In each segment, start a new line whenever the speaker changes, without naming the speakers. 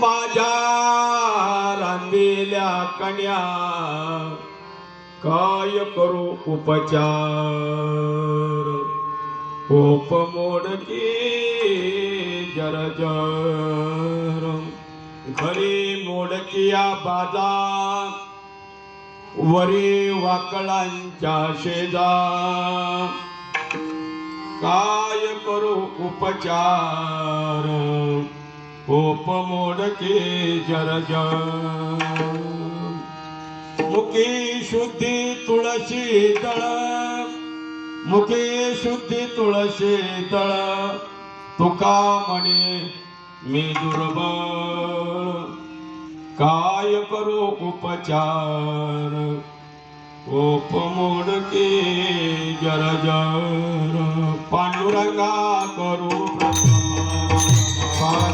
माझ्या रांधलेल्या कन्या काय करू उपचार? पोप मोडकी जर जर घरी मोडकिया बाजा वरी वाकळांच्या शेजा. काय करू उपचार? ओप मोडके जर मुखी शुद्धी तुळशी तळ। मुखी शुद्धी तुळशी तळ। तुका म्हणे मी दुर्बळ काय करू उपचार? ओप मोडके जर पांडुरंगा करू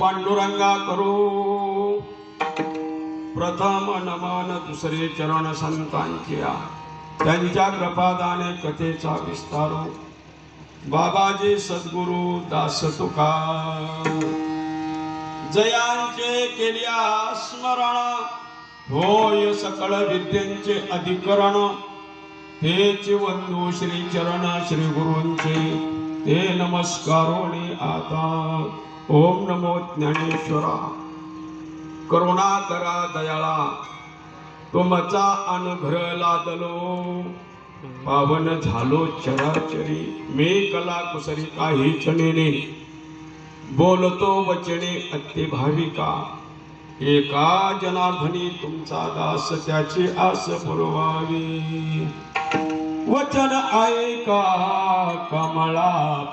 पांडुरंगा करू. प्रथम
नमन दुसरे चरण संतांच्या त्यांच्या कृपादाने कथेचा विस्तार हो. बाबाजी सद्गुरू दास तुका जयांचे केल्या स्मरण. होय सकळ विद्यांचे अधिकरण. तेच वंदू श्री चरण श्री गुरूंचे ते नमस्कारोणी आता. ओम नमो ज्ञानेश्वरा. करुणा करा दयाळा. तुमचा अनुग्रह लादलो. पावन झालो चराचरी. मी कला कुसरी काही चणेने बोलतो वचने अतिभाविका एका जनार्दनी तुमचा दास त्याची आस पुरवावी. वचन ऐका कमळा